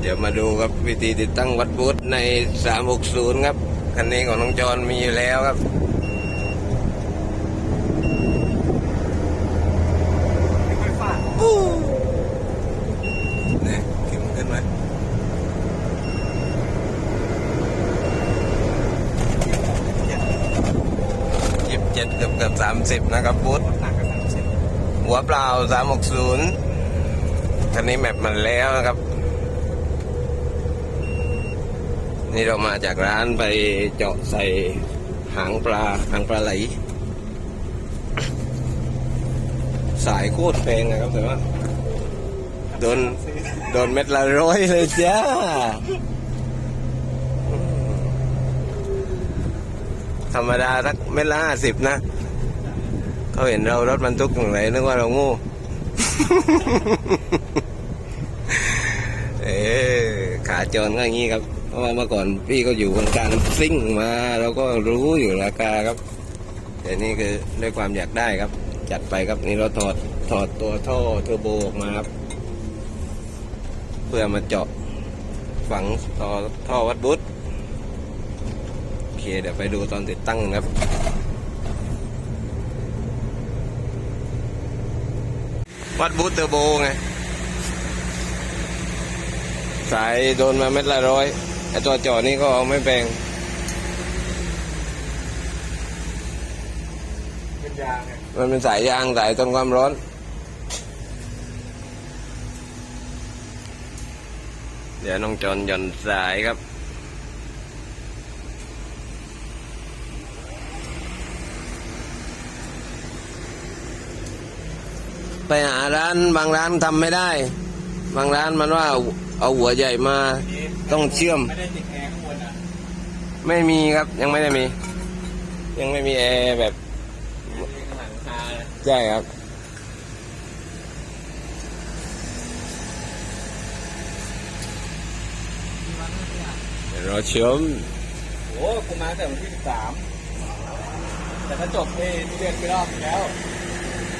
เดี๋ยวมาดูครับวิธีติดตั้งวัดบูธใน 360 ครับ คันนี้ของน้องจอนมีอยู่แล้วครับ เนี่ยขึ้นขึ้นไหมยี่สิบ เจ็ดเกือบเกือบสามสิบนะครับบูธหัวเปล่าสามหกศูนย์คันนี้แมปมันแล้วนะครับ นี่เรามาจากร้านไปเจาะใส่หางปลาหางปลาไหล สายโคตรแพงนะครับแต่ว่าโดนโดนเม็ดละร้อยเลยจ้า ธรรมดาสักเม็ดละห้าสิบนะเขาเห็นเรารถบรรทุกอย่างไรนึกว่าเราโง่เออขาจรก็อย่างนี้ครับเพราะว่าเมื่อก่อนพี่ก็อยู่คนกางซิ่งมาเราก็รู้อยู่ราคาครับแต่นี่คือด้วยความอยากได้ครับ จัดไปครับนี่เราถอดถอดตัวท่อเทอร์โบออกมาครับ เพื่อมาเจาะฝังท่อท่อวัดบุตโอ เค เดี๋ยวไปดูตอนติดตั้งนะครับ วัดบูตเทอร์โบไง สายโดนมาเม็ดละร้อยไอตัวจอนี่ก็ไม่แพงเป็นยางไงมันเป็นสายยาง สายทนความร้อนเดี๋ยวน้องจอนหย่อนสายครับ ไปหาร้าน บางร้านทำไม่ได้ บางร้านมันว่าเอาหัวใหญ่มาต้องเชื่อม ไม่ได้ติดแอร์ข้างบนอะไม่มีครับยังไม่ได้มี ยังไม่มีแอร์แบบใช่ครับเดี๋ยวรอชมโอ้กูมาแต่วันที่สิบสามแต่ก็จบที่ที่เดือนไปรอบแล้ว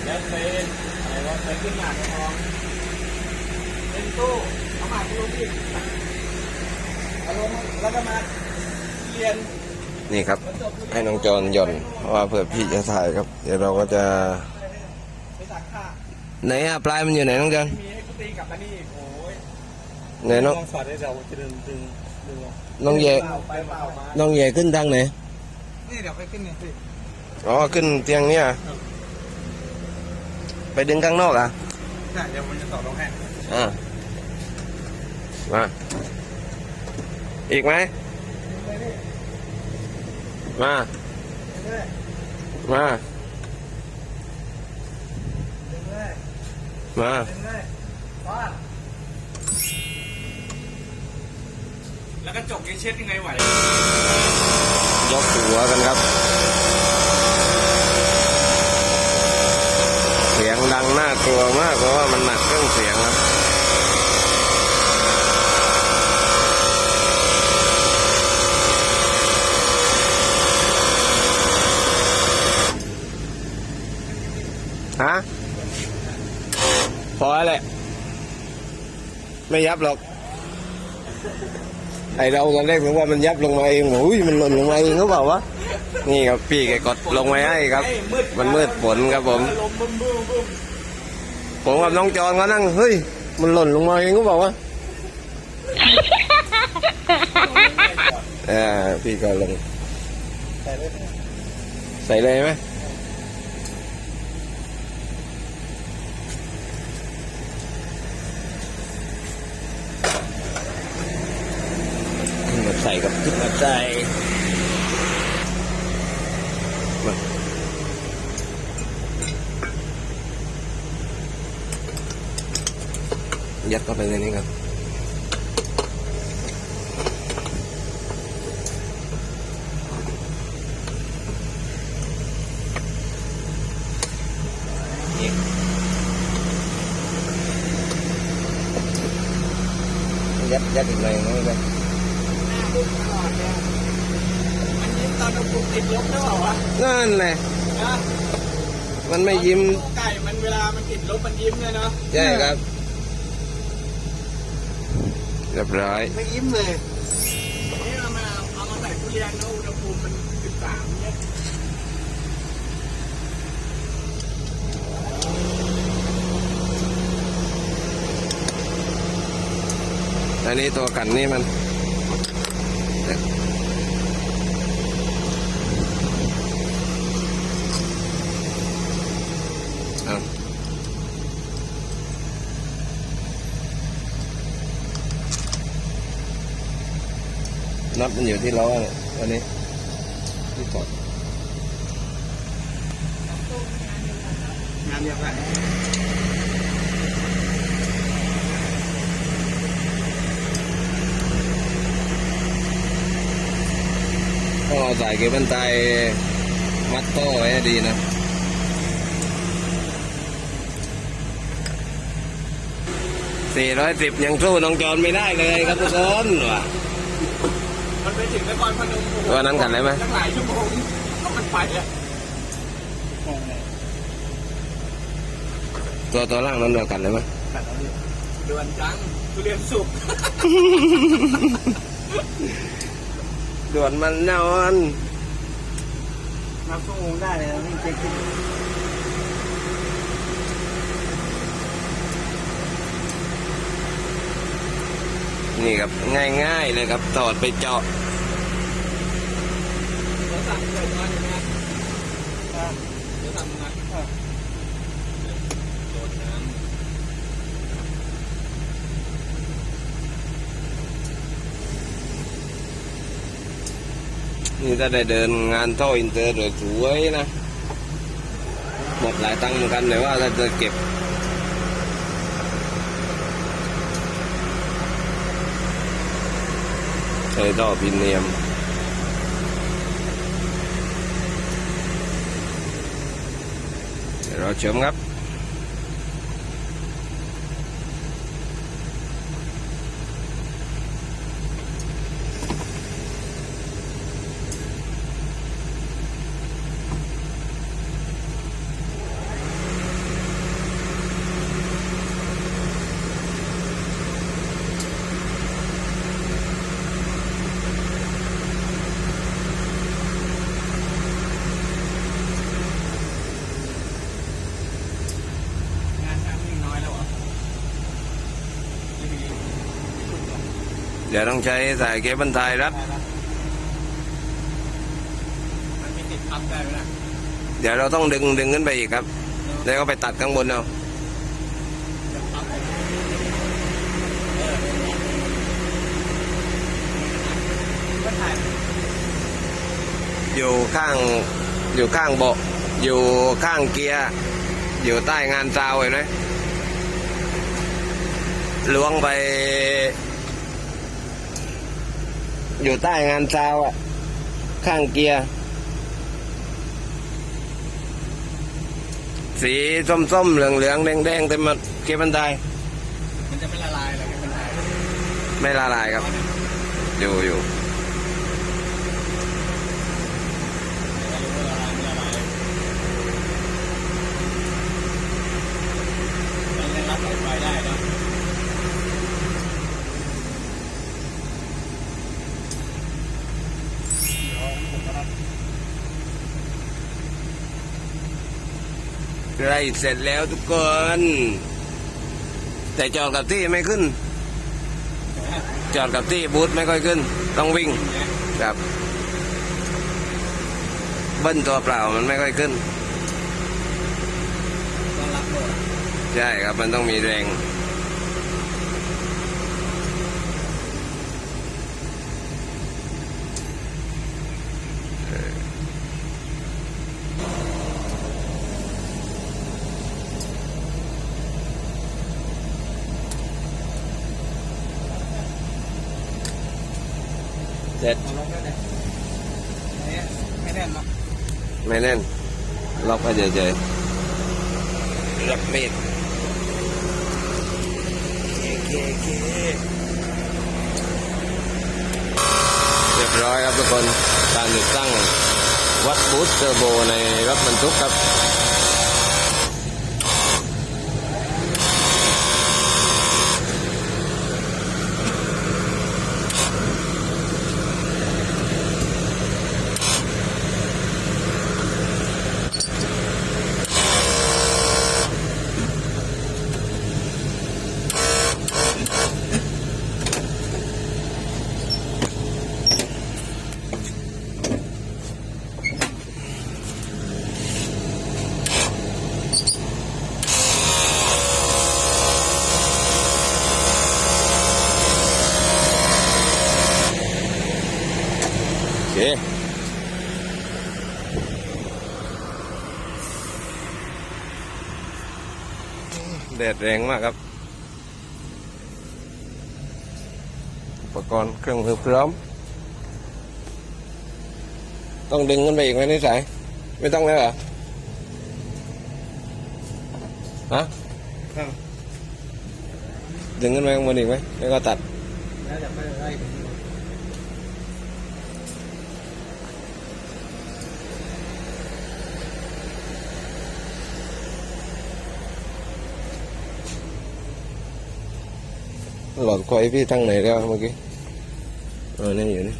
แล้วไปอะ ไรวะไปขึ้นหมากกระทองเป็นตู้เอาหมากไปลงที่เอาลงแล้วก็มาเรียนนี่ครับแล้วจบที่ให้น้องจอนหย่อนเพราะว่าเผื่อพี่จะถ่ายครับ เดี๋ยวเราก็จะไปสักผ้าไหนอะปลายมันอยู่ไหนน้องจอนมีให้กูตีกลับมานี่อีกโอ้ยไหนน้องลองสอดได้เดี๋ยวจะดึงดึงดึงออกน้องแย่เปล่าไปเปล่ามาน้องแย่ขึ้นทางไหนนี่เดี๋ยวไปขึ้นนี่สิอ๋อขึ้นเตียงเนี่ย ไปดึงข้างนอกอะใช่เดี๋ยวมันจะต่อลงให้อ่ามาอีกไหมมามามาแล้วกระจกยังเช็ดยังไงไหวยกหัวกันครับ เสีย งดังน่ากลัวมากเพราะว่ามันหนักเครื่องเสียงครับฮะพอแล้วแหละ ไม่ยับหรอก ไอเราตอนแรกนึกว่ามันยับลงมาเองโอ้ยมันหล่นลงมาเองเขาบอกว่า นี่ครับพี่แกกดลงไว้ให้ครับ มันมืดฝนครับผม ผมกับน้องจอนก็นั่ง เฮ้ย มันหล่นลงมาเองเขาบอกว่าอ่าพี่ก็ลง ใส่เลยไหมใส่กับขึ้นมาใส่ ยัดเข้าไปในนี้ครับยัดยัดอีกหน่อยไม่เป็นไรหน้าพุ่งตลอดเลยมันยิ้มตอนอุณหภูมิติดลบหรือเปล่าวะนั่นแหละนะมันไม่ยิ้ม ไก่ มันเวลามันติดลบมันยิ้มเลยเนาะ ใช่ครับ เรียบร้อย ไม่ยิ้มเลยนี่เรามาเอามาใส่ทุเรียนแล้วอุณหภูมิมันสิบสามเนี่ยอันนี้ตัวกันนี่มันเอาน็อต มันอยู่ที่ล้อเนี่ยอันนี้ที่กดงานเดียวกันต้องเอาสายเกบันไตมัดโต้ไว้ดีนะสี่ร้อยสิบยังสู้น้องจอนไม่ได้เลยครับทุกคนว่ะ ถึงนครพนมโอ้โหตัวนั้นกันได้ไหมตั้งหลายชั่วโมงก็มันไปอะตัวตัวล่างนั้นเดียวกันเลยไหมเดือนจังทุเรียนสุกด่วนมันนอนนับชั่วโมงได้เลยนี่เจ๊กินนี่ครับง่ายๆเลยครับตอดไปเจาะเรา สั่งเกิดมาอย่าเงี้ยเราสั่งมาโดนน้ำนี่ถ้าได้เดินงานท่ออินเตอร์สวยนะ หมดหลายตังค์เหมือนกันแต่ว่าถ้าจะเก็บใช้ท่อพินเนียม เดี๋ยวเรอชมครับ งานทำนี่น้อยแล้วเหรอไม่มี เดี๋ยวต้องใช้สายเก็บบันไดรัดมันไม่ติดพับได้ไหมล่ะเดี๋ยวเราต้องดึงดึงขึ้นไปอีกครับ แล้วก็ไปตัดข้างบนเอาจะพับก็ถ่ายอยู่ข้างอยู่ข้างเบาะอยู่ข้างเกียร์ อยู่ใต้งานซาวเห็นไหมล้วงไป อยู่ใต้งานซาวอะข้างเกียร์ สีส้มๆ เหลืองๆ แดงๆเต็มหมดเก็บบันไดมันจะไม่ละลายเลยมันถ่ายไม่ละลายครับ อยู่อยู่มันยังรับสายไฟได้เนาะ ใกล้เสร็จแล้วทุกคน แต่จอดกับที่ไม่ขึ้น จอดกับที่บูธไม่ค่อยขึ้น ต้องวิ่งครับเบิ้ลตัวเปล่ามันไม่ค่อยขึ้นใช่ครับมันต้องมีแรง เด็ดไม่แน่นเนาะไม่แน่นล็อกไปเฉยๆเลือกมีดเคเคเรียบร้อยครับทุกคนการติดตั้งวัดบูสเตอร์โบในรถบรรทุกครับ แดดแรงมากครับ อุปกรณ์เครื่องมือพร้อม ต้องดึงกันไปอีกไหมนิสัยไม่ต้องแล้วเหรอ ฮะ ดึงกันไปข้างบนอีกไหม แล้วก็ตัดแล้วจะไปไล่ หลอดไฟพี่ตั้งไหนแล้วเมื่อกี้เออนี่อยู่นี่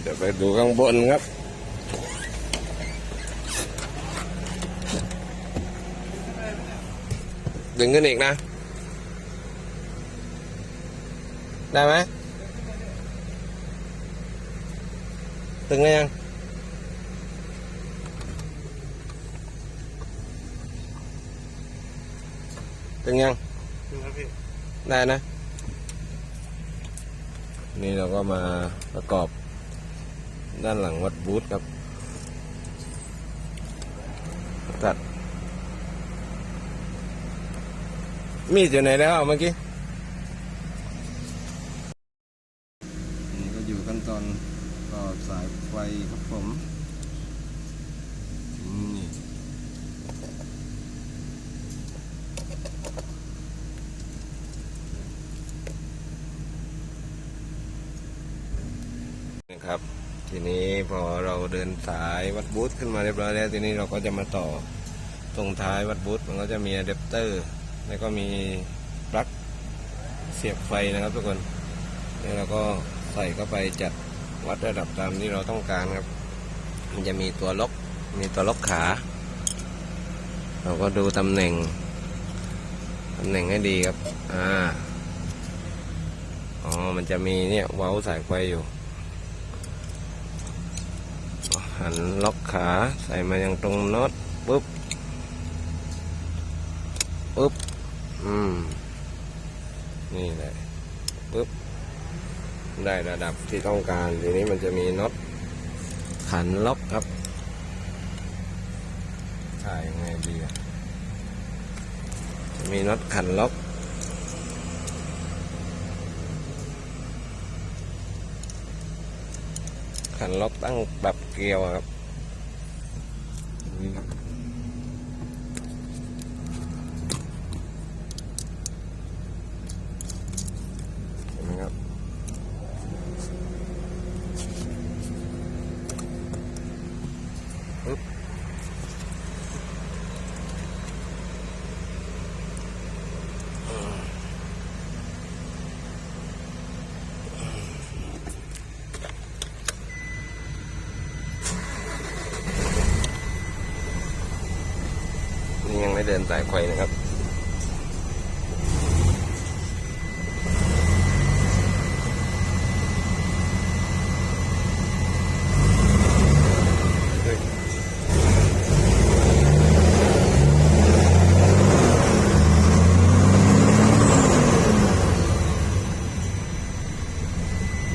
เดี๋ยวไปดูข้างบนครับดึงขึ้นอีกนะ ได้ไหมดึงได้ยัง ถึงยังครับพี่ได้นะ นี่เราก็มาประกอบด้านหลังวัดบูธครับ ตัด มีดอยู่ไหนแล้วเมื่อกี้ นี่ก็อยู่ขั้นตอนต่อสายไฟครับผมนี่ นะครับ ทีนี้พอเราเดินสายวัดบูธขึ้นมาเรียบร้อยแล้วทีนี้เราก็จะมาต่อตรงท้ายวัดบูธมันก็จะมีอะแดปเตอร์ แล้วก็มีปลั๊กเสียบไฟนะครับทุกคนนี่เราก็ใส่เข้าไปจัดวัดระดับตามที่เราต้องการครับ มันจะมีตัวล็อกมีตัวล็อกขา เราก็ดูตำแหน่งตำแหน่งให้ดีครับ อ่า อ๋อ มันจะมีเนี่ยเว้าสายไฟอยู่ หันล็อกขาใส่มายังตรงน็อตปุ๊บปุ๊บอืมนี่แหละปุ๊บได้ระดับที่ต้องการทีนี้มันจะมีน็อตขันล็อกครับถ่ายยังไงดีมีน็อตขันล็อก ขันล็อกตั้งปรับเกลียวครับเห็นไหมครับปึ๊บนี่ยังไม่ เดินสายไฟนะครับ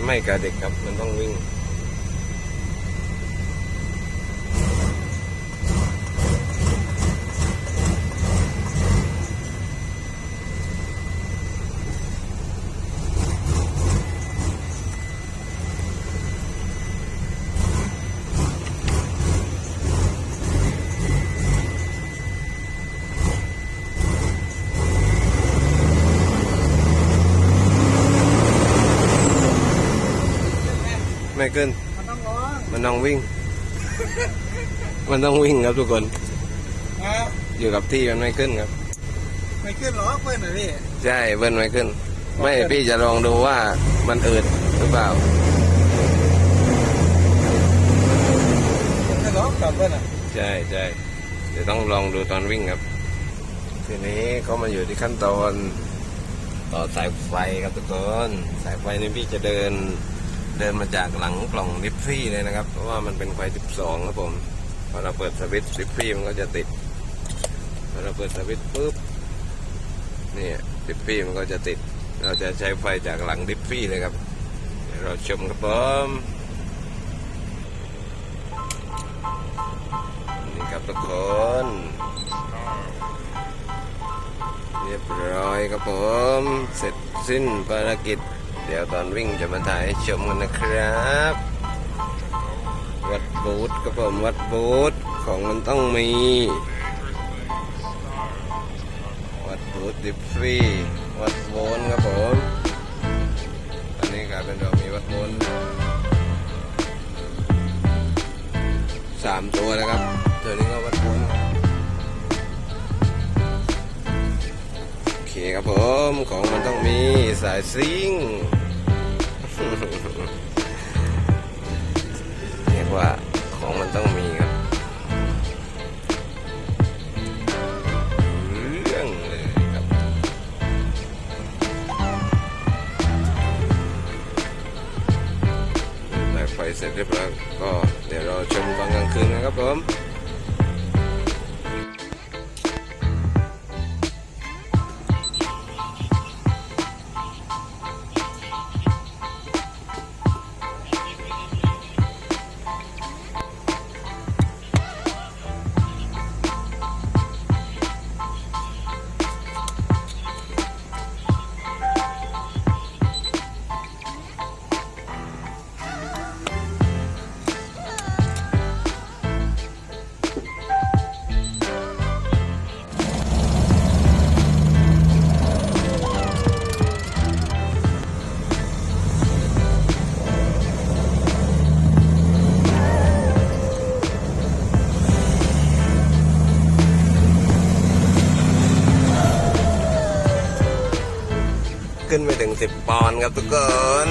ไม่กระเด็กครับ ขึ้น มันต้องร้องมันต้องวิ่ง มันต้องวิ่งครับทุกคนครับอยู่กับที่มันไม่ขึ้นครับ ไม่ขึ้นหรอกเพื่อนหน่อยพี่ ใช่เบิ้ลไม่ขึ้น ไม่พี่จะลองดูว่ามันอืดหรือเปล่าไม่หรอกกลับเพื่อนอะใช่ใช่เดี๋ยวต้องลองดูตอนวิ่งครับ ทีนี้เขามาอยู่ที่ขั้นตอน ต่อสายไฟครับทุกคน สายไฟนี่พี่จะเดิน เดินมาจากหลังกล่องดิฟฟี่เลยนะครับ เพราะว่ามันเป็นไฟ 12 ครับผม พอเราเปิดสวิตช์ดิฟฟี่มันก็จะติด พอเราเปิดสวิตช์ปุ๊บเนี่ยดิฟฟี่มันก็จะติด เราจะใช้ไฟจากหลังดิฟฟี่เลยครับเดี๋ยวเราชมครับผมนี่ครับทุกคนเรียบร้อยครับผม เสร็จสิ้นภารกิจ เดี๋ยวตอนวิ่งจะมาถ่ายให้ชมกันนะครับ วัดบูธครับผมวัดบูธของมันต้องมี วัดบูธดิฟฟี่ วัดโวลครับผมตอนนี้กลายเป็นเรามีวัดโวลสามตัวนะครับ เคครับผมของมันต้องมีสายซิงค์เรียกว่า สิบปอนด์ครับทุกคน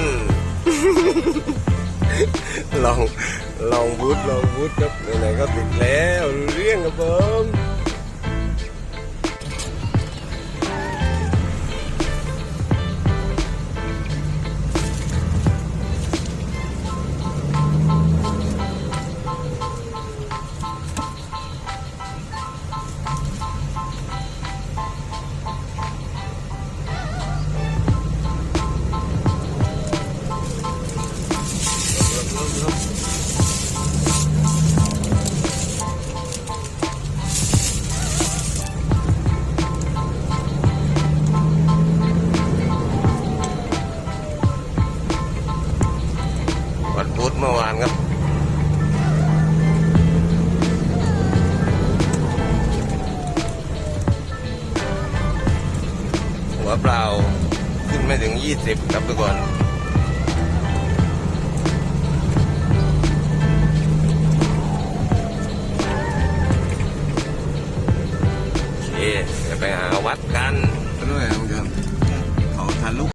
ลองลองบูทลองบูทครับไหนๆก็ติดแล้วเรื่องครับผม ไม่ถึ